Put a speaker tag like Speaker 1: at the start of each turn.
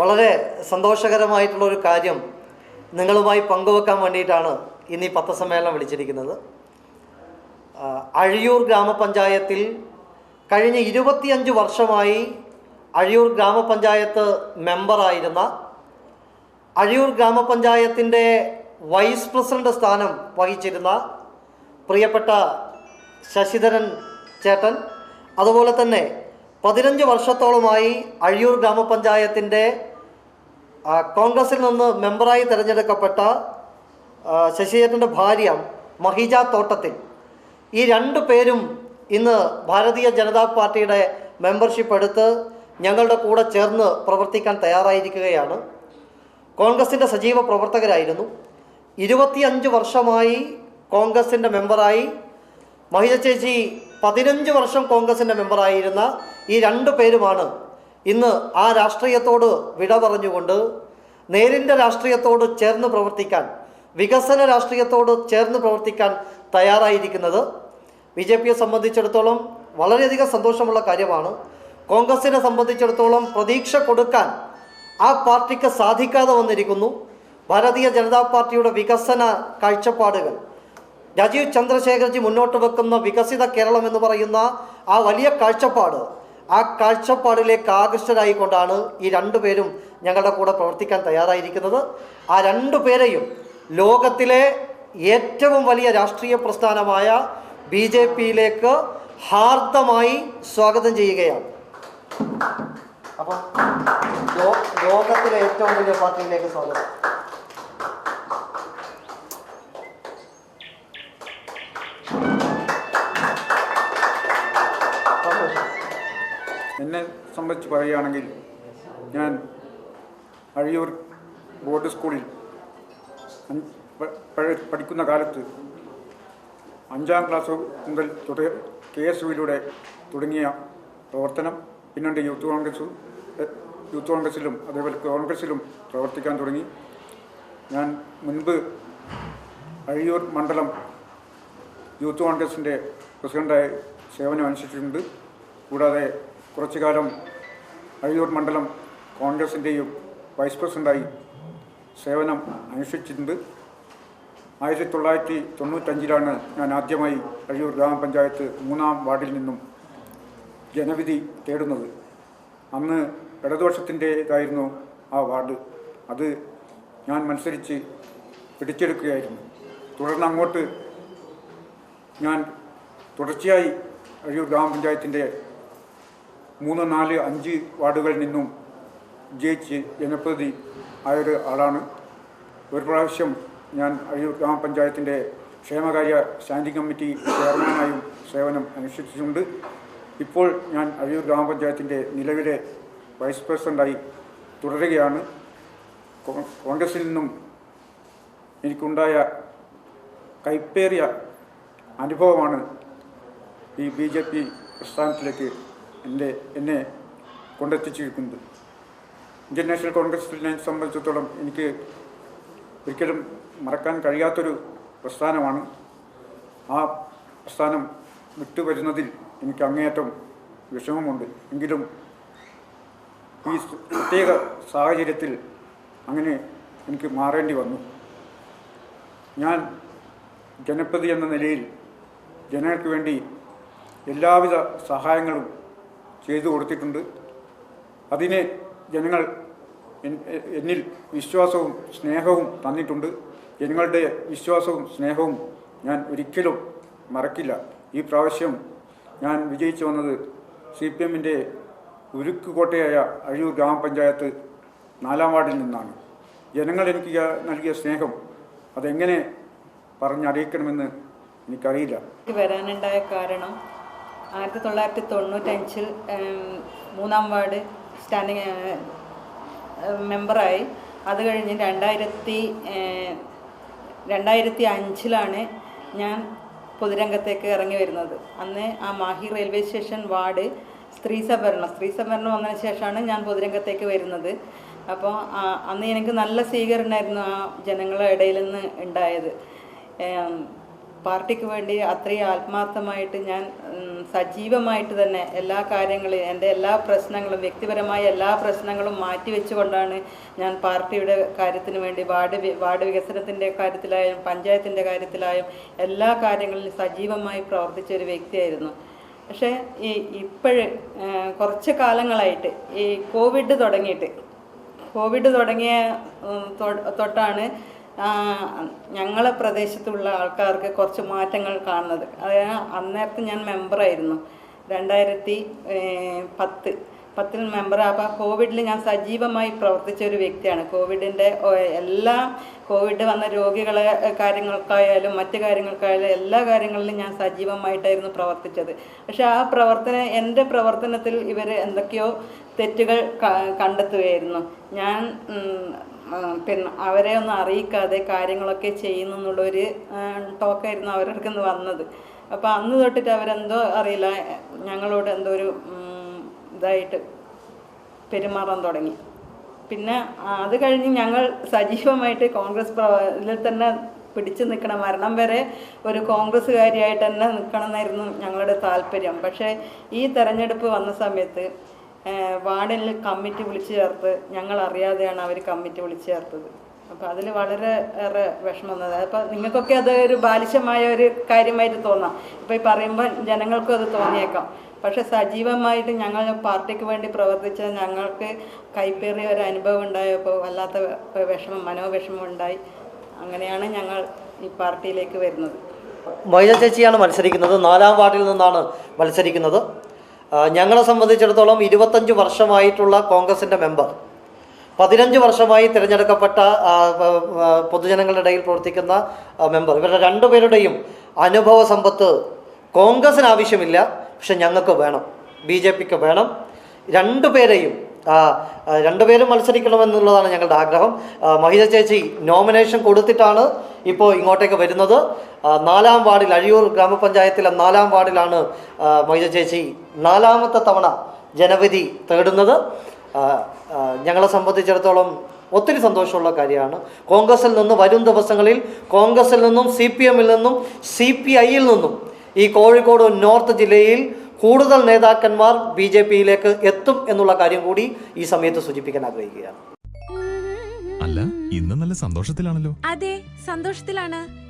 Speaker 1: വളരെ സന്തോഷകരമായിട്ടുള്ള ഒരു കാര്യം നിങ്ങളുമായി പങ്കുവെക്കാൻ വേണ്ടിയിട്ടാണ് ഇന്ന് ഈ പത്രസമ്മേളനം വിളിച്ചിരിക്കുന്നത്. അഴിയൂർ ഗ്രാമപഞ്ചായത്തിൽ കഴിഞ്ഞ ഇരുപത്തിയഞ്ച് വർഷമായി അഴിയൂർ ഗ്രാമപഞ്ചായത്ത് മെമ്പറായിരുന്ന അഴിയൂർ ഗ്രാമപഞ്ചായത്തിന്റെ വൈസ് പ്രസിഡന്റ് സ്ഥാനം വഹിച്ചിരുന്ന പ്രിയപ്പെട്ട ശശിധരൻ ചേട്ടൻ അതുപോലെ തന്നെ പതിനഞ്ച് വർഷത്തോളമായി അഴിയൂർ ഗ്രാമപഞ്ചായത്തിന്റെ കോൺഗ്രസിൽ നിന്ന് മെമ്പറായി തിരഞ്ഞെടുക്കപ്പെട്ട ശശിധരന്റെ ഭാര്യ മഹിജ തോട്ടത്തിൽ. ഈ രണ്ട് പേരും ഇന്ന് ഭാരതീയ ജനതാ പാർട്ടിയുടെ മെമ്പർഷിപ്പ് എടുത്ത് ഞങ്ങളുടെ കൂടെ ചേർന്ന് പ്രവർത്തിക്കാൻ തയ്യാറായിരിക്കുകയാണ്. കോൺഗ്രസിന്റെ സജീവ പ്രവർത്തകരായിരുന്നു. ഇരുപത്തിയഞ്ച് വർഷമായി കോൺഗ്രസിന്റെ മെമ്പറായി. മഹിജ ചേച്ചി പതിനഞ്ച് വർഷം കോൺഗ്രസിന്റെ മെമ്പറായിരുന്ന ഈ രണ്ട് പേരുമാണ് ഇന്ന് ആ രാഷ്ട്രീയത്തോട് വിട പറഞ്ഞുകൊണ്ട് നേരിന്റെ രാഷ്ട്രീയത്തോട് ചേർന്ന് പ്രവർത്തിക്കാൻ വികസന രാഷ്ട്രീയത്തോട് ചേർന്ന് പ്രവർത്തിക്കാൻ തയ്യാറായിരിക്കുന്നത് ബി ജെ പിയെ സംബന്ധിച്ചിടത്തോളം വളരെയധികം സന്തോഷമുള്ള കാര്യമാണ്. കോൺഗ്രസിനെ സംബന്ധിച്ചിടത്തോളം പ്രതീക്ഷ കൊടുക്കാൻ ആ പാർട്ടിക്ക് സാധിക്കാതെ വന്നിരിക്കുന്നു. ഭാരതീയ ജനതാ പാർട്ടിയുടെ വികസന കാഴ്ചപ്പാടുകൾ രാജീവ് ചന്ദ്രശേഖർജി മുന്നോട്ട് വെക്കുന്ന വികസിത കേരളം എന്ന് പറയുന്ന ആ വലിയ കാഴ്ചപ്പാട് ആ കാഴ്ചപ്പാടിലേക്ക് ആകൃഷ്ടരായിക്കൊണ്ടാണ് ഈ രണ്ടുപേരും ഞങ്ങളുടെ കൂടെ പ്രവർത്തിക്കാൻ തയ്യാറായിരിക്കുന്നത്. ആ രണ്ടു പേരെയും ലോകത്തിലെ ഏറ്റവും വലിയ രാഷ്ട്രീയ പ്രസ്ഥാനമായ ബി ജെ പിയിലേക്ക് ഹാർദമായി സ്വാഗതം ചെയ്യുകയാണ്. അപ്പോൾ ലോകത്തിലെ ഏറ്റവും വലിയ പാർട്ടിയിലേക്ക് സ്വാഗതം.
Speaker 2: എന്നെ സംബന്ധിച്ച് പറയുകയാണെങ്കിൽ ഞാൻ അഴിയൂർ ബോർഡ് സ്കൂളിൽ പഠിക്കുന്ന കാലത്ത് അഞ്ചാം ക്ലാസ് മുതൽ തുട കെ എസ് യുയിലൂടെ തുടങ്ങിയ പ്രവർത്തനം പിന്നീട് യൂത്ത് കോൺഗ്രസ് യൂത്ത് കോൺഗ്രസിലും അതേപോലെ കോൺഗ്രസിലും പ്രവർത്തിക്കാൻ തുടങ്ങി. ഞാൻ മുൻപ് അഴിയൂർ മണ്ഡലം യൂത്ത് കോൺഗ്രസിന്റെ പ്രസിഡന്റായി സേവനം അനുഷ്ഠിച്ചിട്ടുണ്ട് കൂടാതെ കുറച്ചു കാലം അഴിയൂർ മണ്ഡലം കോൺഗ്രസിന്റെയും വൈസ് പ്രസിഡന്റായി സേവനം അനുഷ്ഠിച്ചിട്ടുണ്ട്. ആയിരത്തി തൊള്ളായിരത്തി തൊണ്ണൂറ്റഞ്ചിലാണ് ഞാൻ ആദ്യമായി അഴിയൂർ ഗ്രാമപഞ്ചായത്ത് മൂന്നാം വാർഡിൽ നിന്നും ജനവിധി തേടുന്നത്. അന്ന് ഇടതുപക്ഷത്തിന്റേതായിരുന്നു ആ വാർഡ്. അത് ഞാൻ മത്സരിച്ച് പിടിച്ചെടുക്കുകയായിരുന്നു. തുടർന്ന് അങ്ങോട്ട് ഞാൻ തുടർച്ചയായി അഴിയൂർ ഗ്രാമപഞ്ചായത്തിന്റെ മൂന്ന് നാല് അഞ്ച് വാർഡുകളിൽ നിന്നും ജയിച്ച് ജനപ്രതി ആയൊരു ആളാണ്. ഒരു പ്രാവശ്യം ഞാൻ അഴിയൂർ ഗ്രാമപഞ്ചായത്തിന്റെ ക്ഷേമകാര്യ സ്റ്റാൻഡിംഗ് കമ്മിറ്റി ചെയർമാനായും സേവനം അനുഷ്ഠിച്ചിട്ടുണ്ട്. ഇപ്പോൾ ഞാൻ അഴിയൂർ ഗ്രാമപഞ്ചായത്തിന്റെ നിലവിലെ വൈസ് പ്രസിഡന്റായി തുടരുകയാണ്. കോൺഗ്രസിൽ നിന്നും എനിക്കുണ്ടായ കൈപ്പേറിയ അനുഭവമാണ് ഈ ബി ജെ പി പ്രസ്ഥാനത്തിലേക്ക് എന്റെ എന്നെ കൊണ്ടെത്തിച്ചിരിക്കുന്നത്. ഇന്ത്യൻ നാഷണൽ കോൺഗ്രസിനെ സംബന്ധിച്ചിടത്തോളം എനിക്ക് ഒരിക്കലും മറക്കാൻ കഴിയാത്തൊരു പ്രസ്ഥാനമാണ്. ആ പ്രസ്ഥാനം വിട്ടുവരുന്നതിൽ എനിക്ക് അങ്ങേയറ്റം വിഷമമുണ്ട്. എങ്കിലും ഈ പ്രത്യേക സാഹചര്യത്തിൽ അങ്ങനെ എനിക്ക് മാറേണ്ടി വന്നു. ഞാൻ ജനപ്രതി എന്ന നിലയിൽ ജനങ്ങൾക്ക് വേണ്ടി എല്ലാവിധ സഹായങ്ങളും ചെയ്തു കൊടുത്തിട്ടുണ്ട്. അതിനെ ജനങ്ങൾ എന്നിൽ വിശ്വാസവും സ്നേഹവും തന്നിട്ടുണ്ട്. ജനങ്ങളുടെ വിശ്വാസവും സ്നേഹവും ഞാൻ ഒരിക്കലും മറക്കില്ല. ഈ പ്രാവശ്യം ഞാൻ വിജയിച്ചു വന്നത് സി പി എമ്മിന്റെ ഉരുക്കുകോട്ടയായ അഴിയൂർ ഗ്രാമപഞ്ചായത്ത് നാലാം വാർഡിൽ നിന്നാണ്. ജനങ്ങൾ എനിക്ക് നൽകിയ സ്നേഹം അതെങ്ങനെ പറഞ്ഞറിയിക്കണമെന്ന് എനിക്കറിയില്ല.
Speaker 3: എനിക്ക് വരാനുണ്ടായ കാരണം ആയിരത്തി തൊള്ളായിരത്തി തൊണ്ണൂറ്റഞ്ചിൽ മൂന്നാം വാർഡ് സ്റ്റാൻഡിങ് മെമ്പറായി. അത് കഴിഞ്ഞ് രണ്ടായിരത്തി രണ്ടായിരത്തി അഞ്ചിലാണ് ഞാൻ പൊതുരംഗത്തേക്ക് ഇറങ്ങി വരുന്നത്. അന്ന് ആ മാഹി റെയിൽവേ സ്റ്റേഷൻ വാർഡ് സ്ത്രീ സംവരണം സ്ത്രീ സംവരണം വന്നതിന് ശേഷമാണ് ഞാൻ പൊതുരംഗത്തേക്ക് വരുന്നത്. അപ്പോൾ അന്ന് എനിക്ക് നല്ല സ്വീകരണമായിരുന്നു ആ ജനങ്ങളുടെ ഇടയിൽ നിന്ന് ഉണ്ടായത്. പാർട്ടിക്ക് വേണ്ടി അത്രയും ആത്മാർത്ഥമായിട്ട് ഞാൻ സജീവമായിട്ട് തന്നെ എല്ലാ കാര്യങ്ങളും എന്റെ എല്ലാ പ്രശ്നങ്ങളും വ്യക്തിപരമായ എല്ലാ പ്രശ്നങ്ങളും മാറ്റിവെച്ചുകൊണ്ടാണ് ഞാൻ പാർട്ടിയുടെ കാര്യത്തിന് വേണ്ടി വാർഡ് വാർഡ് വികസനത്തിന്റെ കാര്യത്തിലായാലും പഞ്ചായത്തിന്റെ കാര്യത്തിലായും എല്ലാ കാര്യങ്ങളിലും സജീവമായി പ്രവർത്തിച്ച ഒരു വ്യക്തിയായിരുന്നു. പക്ഷേ ഈ ഇപ്പോഴ് കുറച്ച് കാലങ്ങളായിട്ട് ഈ കോവിഡ് തുടങ്ങിയിട്ട് കോവിഡ് തുടങ്ങിയ തൊട്ടാണ് ഞങ്ങളെ പ്രദേശത്തുള്ള ആൾക്കാർക്ക് കുറച്ച് മാറ്റങ്ങൾ കാണുന്നത്. അതായത് അന്നേരത്ത് ഞാൻ മെമ്പറായിരുന്നു രണ്ടായിരത്തി പത്ത്. പത്തിൽ മെമ്പർ അപ്പോൾ കോവിഡിൽ ഞാൻ സജീവമായി പ്രവർത്തിച്ച ഒരു വ്യക്തിയാണ്. കോവിഡിന്റെ എല്ലാ കോവിഡ് വന്ന രോഗികളെ കാര്യങ്ങൾക്കായാലും മറ്റ് കാര്യങ്ങൾക്കായാലും എല്ലാ കാര്യങ്ങളിലും ഞാൻ സജീവമായിട്ടായിരുന്നു പ്രവർത്തിച്ചത്. പക്ഷേ ആ പ്രവർത്തന എന്റെ പ്രവർത്തനത്തിൽ ഇവർ എന്തൊക്കെയോ തെറ്റുകൾ കണ്ടെത്തുകയായിരുന്നു. ഞാൻ പിന്നെ അവരെ ഒന്നും അറിയിക്കാതെ കാര്യങ്ങളൊക്കെ ചെയ്യുന്നു എന്നുള്ളൊരു ടോക്കായിരുന്നു അവരുടെ അടുത്ത് വന്നത്. അപ്പോൾ അന്ന് തൊട്ടിട്ട് അവരെന്തോ അറിയില്ല. ഞങ്ങളോട് എന്തോ ഒരു ഇതായിട്ട് പെരുമാറാൻ തുടങ്ങി. പിന്നെ അത് കഴിഞ്ഞ് ഞങ്ങൾ സജീവമായിട്ട് കോൺഗ്രസ് ഇതിൽ തന്നെ പിടിച്ചു നിൽക്കണം മരണം വരെ ഒരു കോൺഗ്രസ്സുകാരിയായിട്ട് തന്നെ നിൽക്കണമെന്നായിരുന്നു ഞങ്ങളുടെ താല്പര്യം. പക്ഷേ ഈ തെരഞ്ഞെടുപ്പ് വന്ന സമയത്ത് വാർഡിൽ കമ്മിറ്റി വിളിച്ചു ചേർത്ത് ഞങ്ങൾ അറിയാതെയാണ് അവർ കമ്മിറ്റി വിളിച്ചു ചേർത്തത്. അപ്പം അതിൽ വളരെ ഏറെ വിഷമം വന്നത്. അപ്പം നിങ്ങൾക്കൊക്കെ അത് ഒരു ബാലിശമായ ഒരു കാര്യമായിട്ട് തോന്നാം. ഇപ്പോൾ ഈ പറയുമ്പോൾ ജനങ്ങൾക്കും അത് തോന്നിയേക്കാം. പക്ഷെ സജീവമായിട്ട് ഞങ്ങൾ പാർട്ടിക്ക് വേണ്ടി പ്രവർത്തിച്ച ഞങ്ങൾക്ക് കൈപ്പേറിയ ഒരു അനുഭവം ഉണ്ടായപ്പോൾ വല്ലാത്ത വിഷമം മനോവിഷമം ഉണ്ടായി. അങ്ങനെയാണ് ഞങ്ങൾ ഈ പാർട്ടിയിലേക്ക് വരുന്നത്.
Speaker 1: മൈന ചേച്ചിയാണ് മത്സരിക്കുന്നത്. നാലാം വാർഡിൽ നിന്നാണ് മത്സരിക്കുന്നത്. ഞങ്ങളെ സംബന്ധിച്ചിടത്തോളം ഇരുപത്തഞ്ച് വർഷമായിട്ടുള്ള കോൺഗ്രസിന്റെ മെമ്പർ. പതിനഞ്ച് വർഷമായി തിരഞ്ഞെടുക്കപ്പെട്ട പൊതുജനങ്ങളുടെ ഇടയിൽ പ്രവർത്തിക്കുന്ന മെമ്പർ. ഇവരുടെ രണ്ടുപേരുടെയും അനുഭവ സമ്പത്ത് കോൺഗ്രസിന് ആവശ്യമില്ല. പക്ഷെ ഞങ്ങൾക്ക് വേണം. ബി ജെ പിക്ക് വേണം. രണ്ടുപേരെയും രണ്ടുപേരും മത്സരിക്കണമെന്നുള്ളതാണ് ഞങ്ങളുടെ ആഗ്രഹം. മഹിത ചേച്ചി നോമിനേഷൻ കൊടുത്തിട്ടാണ് ഇപ്പോൾ ഇങ്ങോട്ടേക്ക് വരുന്നത്. നാലാം വാർഡിൽ അഴിയൂർ ഗ്രാമപഞ്ചായത്തിലെ നാലാം വാർഡിലാണ് മഹിത ചേച്ചി നാലാമത്തെ തവണ ജനവിധി തേടുന്നത്. ഞങ്ങളെ സംബന്ധിച്ചിടത്തോളം ഒത്തിരി സന്തോഷമുള്ള കാര്യമാണ്. കോൺഗ്രസിൽ നിന്ന് വരും ദിവസങ്ങളിൽ കോൺഗ്രസിൽ നിന്നും സി പി എമ്മിൽ നിന്നും സി പി ഐയിൽ നിന്നും ഈ കോഴിക്കോട് നോർത്ത് ജില്ലയിൽ കൂടുതൽ നേതാക്കന്മാർ ബി ജെ പിയിലേക്ക് എത്തും എന്നുള്ള കാര്യം കൂടി ഈ സമയത്ത് സൂചിപ്പിക്കാൻ ആഗ്രഹിക്കുകയാണ്.
Speaker 4: അല്ല ഇന്ന് നല്ല സന്തോഷത്തിലാണല്ലോ.
Speaker 5: അതെ സന്തോഷത്തിലാണ്.